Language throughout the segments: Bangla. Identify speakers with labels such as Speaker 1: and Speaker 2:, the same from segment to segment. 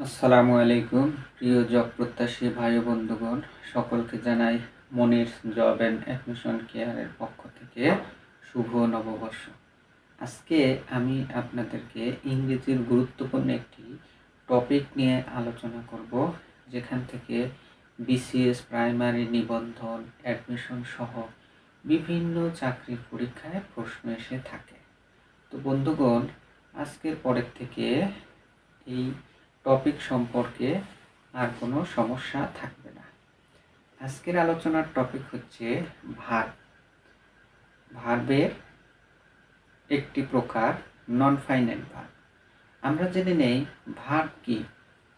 Speaker 1: আসসালামু আলাইকুম, প্রিয় জব প্রত্যাশী ভাই ও বন্ধুগণ, সকলকে জানাই মনির জব অ্যান্ড অ্যাডমিশন কেয়ারের পক্ষ থেকে শুভ নববর্ষ। আজকে আমি আপনাদেরকে ইংরেজির গুরুত্বপূর্ণ একটি টপিক নিয়ে আলোচনা করব, যেখান থেকে বিসিএস, প্রাইমারি, নিবন্ধন, অ্যাডমিশন সহ বিভিন্ন চাকরির পরীক্ষায় প্রশ্ন এসে থাকে। তো বন্ধুগণ, আজকের পরের থেকে এই টপিক সম্পর্কে আর কোনো সমস্যা থাকবে না। আজকের আলোচনার টপিক হচ্ছে ভার। ভার্বের একটি প্রকার নন ফাইনাল ভার্ব আমরা জেনে নেই ভার্ব কি।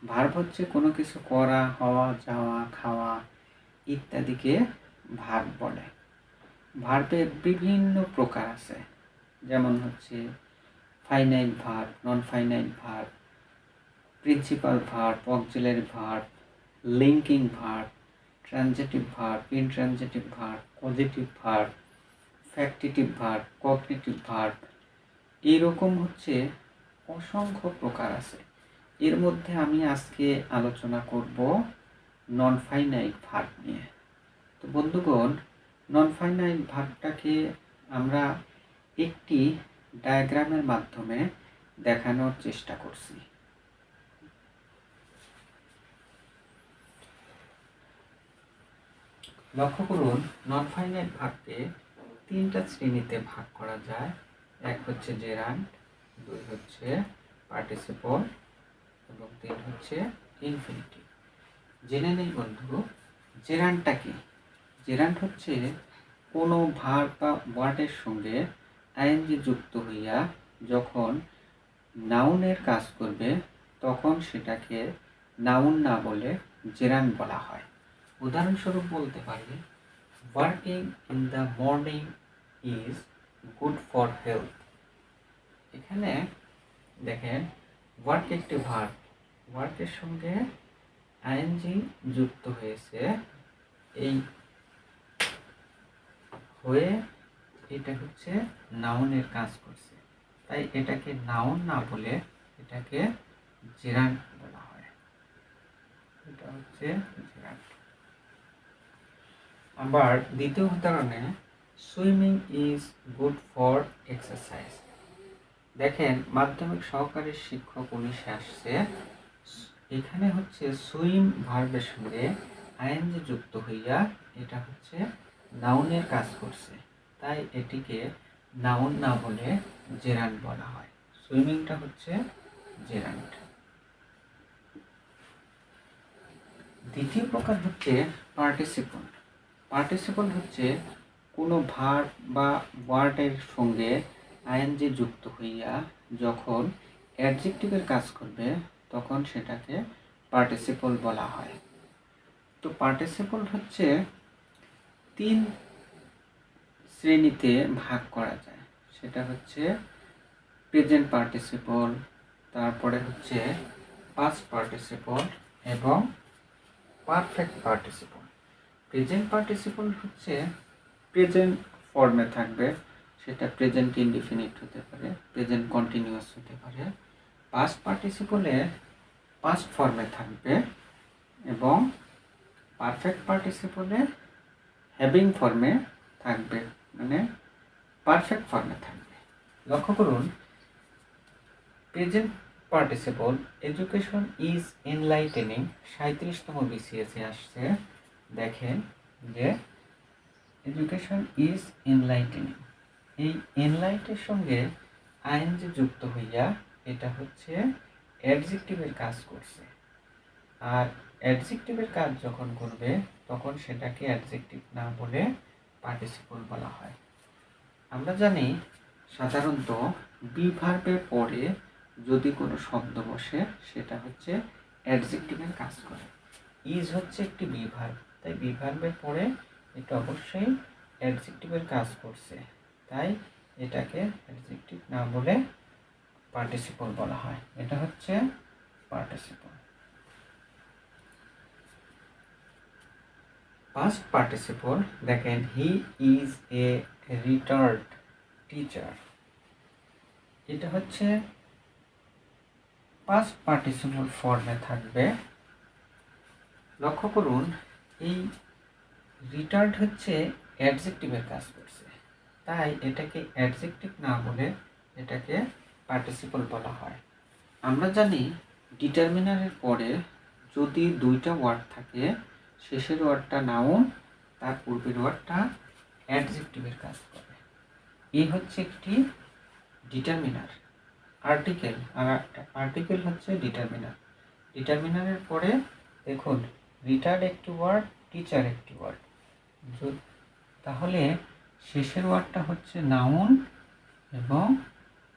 Speaker 1: ভার্ব হচ্ছে কোনো কিছু করা, হওয়া, যাওয়া, খাওয়া ইত্যাদিকে ভার্ব বলে। ভার্বের বিভিন্ন প্রকার আছে। যেমন হচ্ছে finite verb non finite verb principal verb auxiliary verb linking verb transitive verb intransitive verb positive verb factitive verb cognitive verb এরকম হচ্ছে অসংখ্য প্রকার আছে। এর মধ্যে আমি আজকে আলোচনা করব নন ফাইনাইট ভার্ব নিয়ে। তো বন্ধুগণ নন ফাইনাইট ভার্বটাকে আমরা একটি ডায়াগ্রামের মাধ্যমে দেখানোর চেষ্টা করছি। লক্ষ্য করুন নন ফাইনাইট ভাগকে তিনটা শ্রেণীতে ভাগ করা যায়। এক হচ্ছে জেরান্ট দুই হচ্ছে পার্টিসিপল এবং তিন হচ্ছে ইনফিনিটিভ জেনে নেই বন্ধু জেরান্টটা কি? জেরান্ট হচ্ছে কোনো ভার বা ওয়ার্ডের সঙ্গে আইএনজি যুক্ত হইয়া যখন নাউনের কাজ করবে, তখন সেটাকে নাউন না বলে জেরান্ট বলা হয়। উদাহরণস্বরূপ বলতে পারি working in the morning is good for health এখানে দেখেন ওয়ার্ক একটি ভার্ব ওয়ার্কের সঙ্গে আইএনজি যুক্ত হয়েছে। এই হয়ে এটা হচ্ছে নাউনের কাজ করছে। তাই এটাকে নাউন না বলে এটাকে জেরান বলা হয়। এটা হচ্ছে জেরান আবার দ্বিতীয় উদাহরণে swimming is good for exercise দেখেন, মাধ্যমিক সহকারী শিক্ষক উনিশে আসছে। এখানে হচ্ছে সুইম ভার্বের সঙ্গে আইএনজি যুক্ত হইয়া এটা হচ্ছে নাউনের কাজ করছে। তাই এটিকে নাউন না বলে জেরান্ট বলা হয়। সুইমিংটা হচ্ছে জেরান্ট দ্বিতীয় প্রকার হচ্ছে পার্টিসিপল পার্টিসিপল হচ্ছে কোনো ভার বা ওয়ার্ডের সঙ্গে আইএনজি যুক্ত হইয়া যখন অ্যাডজেক্টিভের কাজ করবে, তখন সেটাকে পার্টিসিপল বলা হয়। তো পার্টিসিপল হচ্ছে তিন শ্রেণীতে ভাগ করা যায়। সেটা হচ্ছে প্রেজেন্ট পার্টিসিপল তারপরে হচ্ছে পাস্ট পার্টিসিপল এবং পারফেক্ট পার্টিসিপল প্রেজেন্ট পার্টিসিপল হচ্ছে প্রেজেন্ট ফর্মে থাকবে। সেটা প্রেজেন্ট ইনডিফিনিট হতে পারে প্রেজেন্ট কন্টিনিউয়াস হতে পারে। পাস্ট পার্টিসিপলে পাস্ট ফর্মে থাকবে এবং পারফেক্ট পার্টিসিপলে হ্যাভিং ফর্মে থাকবে মানে পারফেক্ট ফর্মে থাকবে। লক্ষ্য করুন present participle education is enlightening সাঁত্রিশতম বিসিএসে আসছে। দেখেন যে এডুকেশন ইজ এনলাইটেনিং এই এনলাইটের সঙ্গে আইএনজি যুক্ত হইয়া এটা হচ্ছে অ্যাডজেক্টিভের কাজ করছে। আর অ্যাডজেক্টিভের কাজ যখন করবে, তখন সেটাকে অ্যাডজেক্টিভ না বলে পার্টিসিপল বলা হয়। আমরা জানি সাধারণত বিভার্বের পরে যদি কোনো শব্দ বসে, সেটা হচ্ছে অ্যাডজেক্টিভের কাজ করে। ইজ হচ্ছে একটি বিভার্ব তাই বিভার্বের পরে এটা অবশ্যই অ্যাডজেক্টিভের কাজ করছে। তাই এটাকে অ্যাডজেক্টিভ না বলে পার্টিসিপল বলা হয়। এটা হচ্ছে পার্টিসিপল পাস্ট পার্টিসিপল দেখেন he is a retired teacher এটা হচ্ছে পাস্ট পার্টিসিপল ফর্মে থাকবে। লক্ষ্য করুন এই রিটার্ড হচ্ছে অ্যাডজেক্টিভের কাজ করছে। তাই এটাকে অ্যাডজেক্টিভ না বলে এটাকে পার্টিসিপল বলা হয়। আমরা জানি ডিটারমিনারের পরে যদি দুইটা ওয়ার্ড থাকে, শেষের ওয়ার্ডটা নাউন তার পূর্বের ওয়ার্ডটা অ্যাডজেক্টিভের কাজ করে। এই হচ্ছে একটি ডিটারমিনার আর্টিকেল আর আর্টিকেল হচ্ছে ডিটারমিনার ডিটারমিনারের পরে দেখুন রিটার্ড একটি ওয়ার্ড, টিচার একটি ওয়ার্ড। তাহলে শেষের ওয়ার্ডটা হচ্ছে নাউন এবং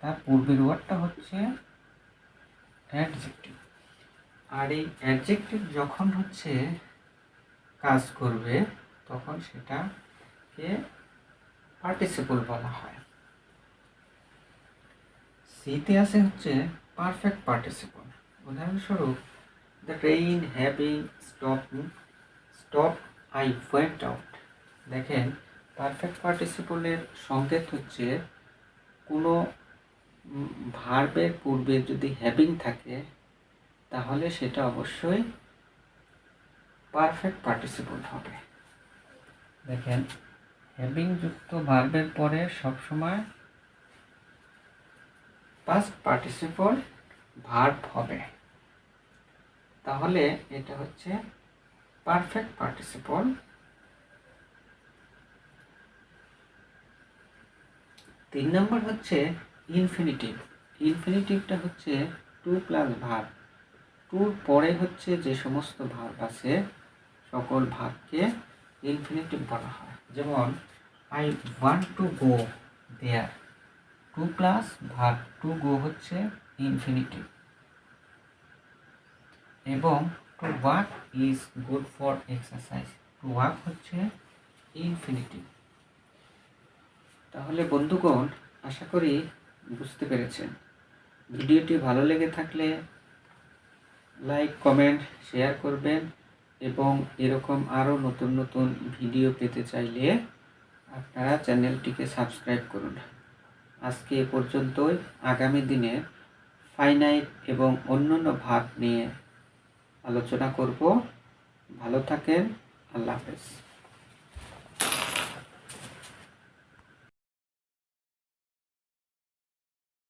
Speaker 1: তার পূর্বের ওয়ার্ডটা হচ্ছে অ্যাডজেক্টিভ। আর এই অ্যাডজেক্টিভ যখন হচ্ছে কাজ করবে, তখন সেটাকে পার্টিসিপল বলা হয়। সিতে আছে হচ্ছে পারফেক্ট পার্টিসিপল। উদাহরণস্বরূপ the train having stop stop I went out দেখেন পারফেক্ট পার্টিসিপলের সংকেত হচ্ছে, কোনো ভার্বের পূর্বে যদি হ্যাভিং থাকে, তাহলে সেটা অবশ্যই পারফেক্ট পার্টিসিপল হবে। দেখেন হ্যাভিং যুক্ত ভার্বের পরে সবসময় পাস্ট পার্টিসিপল ভার্ব হবে। তাহলে এটা হচ্ছে পারফেক্ট পার্টিসিপল তিন নম্বর হচ্ছে ইনফিনিটিভ ইনফিনিটিভটা হচ্ছে টু প্লাস ভার্ব টুর পরে হচ্ছে যে সমস্ত ভার্ব আছে, সকল ভাবকে ইনফিনিটিভ বলা হয়। যেমন I want to go there to plus verb to go হচ্ছে ইনফিনিটিভ এবং to work is good for exercise to work হচ্ছে ইনফিনিটিভ তাহলে বন্ধুগণ, আশা করি বুঝতে পেরেছেন। ভিডিওটি ভালো লেগে থাকলে লাইক কমেন্ট শেয়ার করবেন এবং এরকম আরও নতুন নতুন ভিডিও পেতে চাইলে আপনারা চ্যানেলটিকে সাবস্ক্রাইব করুন। আজকে এ পর্যন্তই। আগামী দিনে ফাইনাইট এবং অন্যান্য ভাব নিয়ে আলোচনা করব। ভালো থাকেন আল্লাহ হাফেজ।